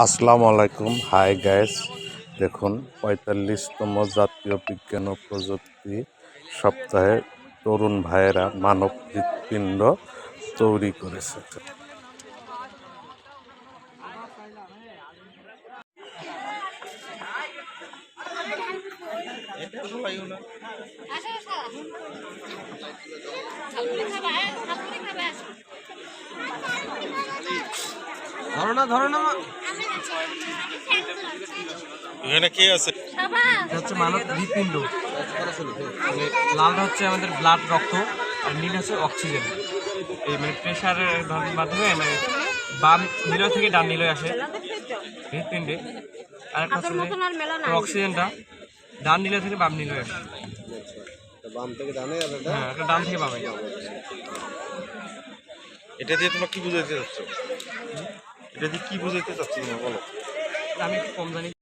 আসসালামু আলাইকুম। Hi guys দেখুন, পঁয়তাল্লিশতম জাতীয় বিজ্ঞান ও প্রযুক্তি সপ্তাহে তরুণ ভাইয়েরা মানব হৃৎপিণ্ড তৈরি করেছে। ধরো না ধরো না। এখানে কে আছে? এটা হচ্ছে মানব হৃৎপিণ্ড। মানে লালটা হচ্ছে আমাদের ব্লাড রক্ত আর নীল হচ্ছে অক্সিজেন এই মানে প্রেশারের মাধ্যমে মানে বাম নিলয় থেকে ডান নিলয় আসে হৃৎপিণ্ডে। আর একটা হচ্ছে অক্সিজেনটা ডান নিলয় থেকে বাম নিলয় আসে। বাম থেকে ডানে এটা? হ্যাঁ একটা ডান থেকে বামে। এটা দিয়ে তোমরা কি বুঝাইতে চাচ্ছ? দিয়ে কি বুঝাইতে চাচ্ছি না বলো? আমি একটু কম জানি।